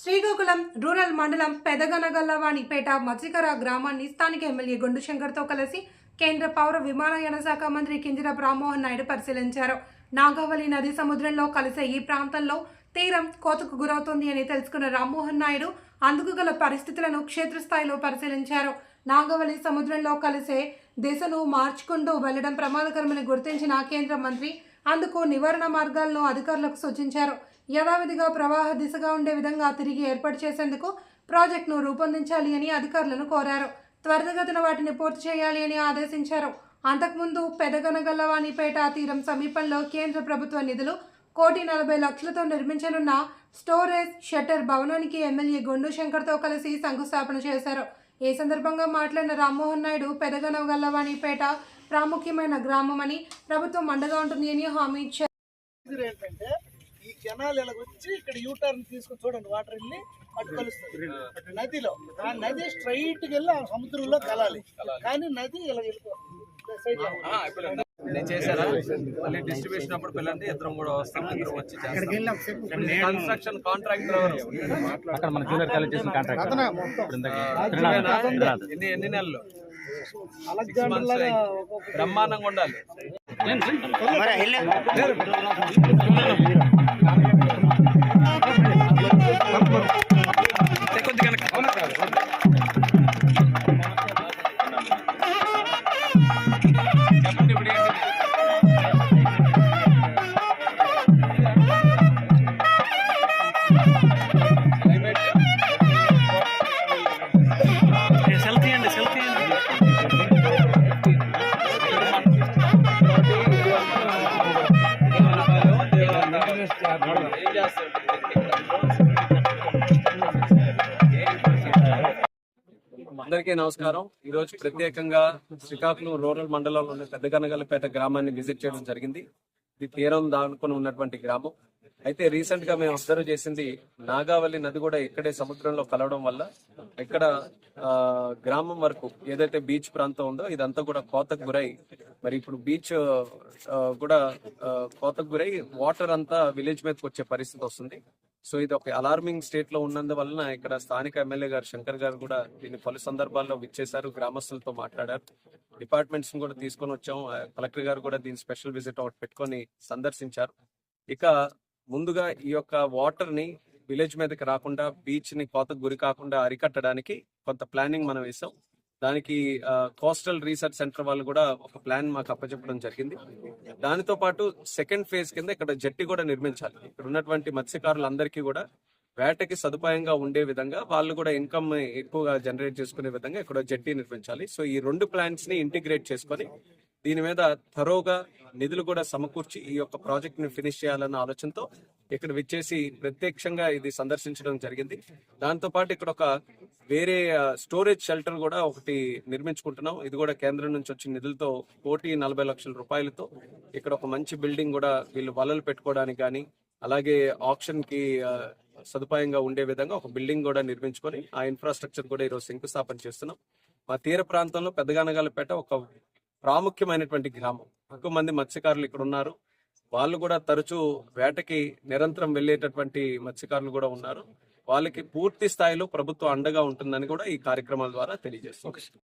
Srikakulam rural మండలం పెదగనగల్లవాణిపేట మత్స్యకర గ్రామాన్ని స్థానిక ఎమ్మెల్యే గుండు శంకర్తో కలిసి కేంద్ర పౌర విమానయాన శాఖ మంత్రి కింజరాపు రామ్మోహన్ నాయుడు పరిశీలించారు. నాగావళి నది సముద్రంలో కలిసే ఈ ప్రాంతంలో తీరం కోతకు గురవుతుంది అని తెలుసుకున్న రామ్మోహన్ నాయుడు అందుకు గల పరిస్థితులను క్షేత్రస్థాయిలో పరిశీలించారు. నాగవళి సముద్రంలో కలిసే దిశను మార్చుకుంటూ వెళ్ళడం ప్రమాదకరమని గుర్తించిన కేంద్ర మంత్రి అందుకు నివారణ మార్గాలను అధికారులకు సూచించారు. యథావిధిగా ప్రవాహ దిశగా ఉండే విధంగా తిరిగి ఏర్పాటు చేసేందుకు ప్రాజెక్టును రూపొందించాలి అని అధికారులను కోరారు. త్వరితగతిన వాటిని పూర్తి చేయాలి అని ఆదేశించారు. అంతకుముందు పెదగనగల్లవాణిపేట తీరం సమీపంలో కేంద్ర ప్రభుత్వ నిధులు కోటి నలభై లక్షలతో నిర్మించనున్న స్టోరేజ్ షట్టర్ భవనానికి ఎమ్మెల్యే గొండు శంకర్తో కలిసి శంకుస్థాపన చేశారు. ఈ సందర్భంగా మాట్లాడిన రామ్మోహన్ నాయుడు పెదగనగల్లవాణిపేట ప్రాముఖ్యమైన గ్రామమని ప్రభుత్వం అండగా ఉంటుంది అని హామీ ఇచ్చారు. ఏంటంటే కెనాల్ ఇలా వచ్చి ఇక్కడ యూ టర్న్ తీసుకొని చూడండి వాటర్ వెళ్ళి అటు కలుస్తుంది. నదిలో. ఆ నది స్ట్రైట్గా వెళ్ళి ఆ సముద్రంలో కలాలి. కానీ నది ఇలా వెళ్ళిపోతుంది చేశారా? మళ్ళీ డిస్ట్రిబ్యూషన్ అప్పుడు పిల్లల్ని ఇద్దరం కూడా వస్తాం ఇద్దరం వచ్చి చేస్తాం. కన్స్ట్రక్షన్ కాంట్రాక్టర్ ఎవరు? అక్కడ మన జూనియర్ కాలేజ్ చేసిన. ఎన్ని ఎన్ని నెలలు? బ్రహ్మాండంగా ఉండాలి. అందరికీ నమస్కారం. ఈ రోజు ప్రత్యేకంగా శ్రీకాకుళం రూరల్ మండలంలోని పెద్దగనగలపేట గ్రామాన్ని విజిట్ చేయడం జరిగింది. ఇది తీరం దానుకొని ఉన్నటువంటి గ్రామం. అయితే రీసెంట్గా మేము అబ్జర్వ్ చేసింది నాగావళి నది కూడా ఇక్కడే సముద్రంలో కలవడం వల్ల ఇక్కడ ఆ, గ్రామం వరకు ఏదైతే బీచ్ ప్రాంతం ఉందో ఇదంతా కూడా కోతకు గురై మరి ఇప్పుడు బీచ్ కూడా కోతకు గురై వాటర్ అంతా విలేజ్ మీదకి వచ్చే పరిస్థితి వస్తుంది. సో ఇది ఒక అలార్మింగ్ స్టేట్లో ఉన్నందువలన ఇక్కడ స్థానిక ఎమ్మెల్యే గారు శంకర్ గారు కూడా దీన్ని పలు సందర్భాల్లో విచ్చేశారు గ్రామస్తులతో మాట్లాడారు. డిపార్ట్మెంట్స్ కూడా తీసుకొని వచ్చాం కలెక్టర్ గారు కూడా దీని స్పెషల్ విజిట్ ఒకటి పెట్టుకొని సందర్శించారు. ఇక ముందుగా ఈ యొక్క వాటర్ని విలేజ్ మీదకి రాకుండా బీచ్ని కోతకు గురి కాకుండా అరికట్టడానికి కొంత ప్లానింగ్ మనం వేసాం దానికి కోస్టల్ రీసెర్చ్ సెంటర్ వాళ్ళు కూడా ఒక ప్లాన్ మాకు అప్పచెప్పడం జరిగింది. దానితో పాటు సెకండ్ ఫేజ్ కింద ఇక్కడ జట్టి కూడా నిర్మించాలి. ఇక్కడ ఉన్నటువంటి మత్స్యకారులందరికీ కూడా వేటకి సదుపాయంగా ఉండే విధంగా వాళ్ళు కూడా ఇన్కమ్ ఎక్కువగా జనరేట్ చేసుకునే విధంగా ఇక్కడ జట్టి నిర్మించాలి. సో ఈ రెండు ప్లాన్స్ని ఇంటిగ్రేట్ చేసుకొని దీని మీద థరోగా నిధులు కూడా సమకూర్చి ఈ యొక్క ప్రాజెక్ట్ని ఫినిష్ చేయాలన్న ఆలోచనతో ఇక్కడ విచ్చేసి ప్రత్యక్షంగా ఇది సందర్శించడం జరిగింది. దాంతో పాటు ఇక్కడ ఒక వేరే స్టోరేజ్ షెల్టర్ కూడా ఒకటి నిర్మించుకుంటున్నాం. ఇది కూడా కేంద్రం నుంచి వచ్చిన నిధులతో కోటి నలభై లక్షల రూపాయలతో ఇక్కడ ఒక మంచి బిల్డింగ్ కూడా వీళ్ళు వలలు పెట్టుకోవడానికి కానీ అలాగే ఆప్షన్కి సదుపాయంగా ఉండే విధంగా ఒక బిల్డింగ్ కూడా నిర్మించుకొని ఆ ఇన్ఫ్రాస్ట్రక్చర్ కూడా ఈరోజు శంకుస్థాపన చేస్తున్నాం. మా తీర ప్రాంతంలో పెద్దగానగాలపేట ఒక ప్రాముఖ్యమైనటువంటి గ్రామం. ఎక్కువ మంది మత్స్యకారులు ఇక్కడ ఉన్నారు వాళ్ళు కూడా తరచూ వేటకి నిరంతరం వెళ్ళేటటువంటి మత్స్యకారులు కూడా ఉన్నారు. వాళ్ళకి పూర్తి స్థాయిలో ప్రభుత్వం అండగా ఉంటుందని కూడా ఈ కార్యక్రమాల ద్వారా తెలియజేస్తుంది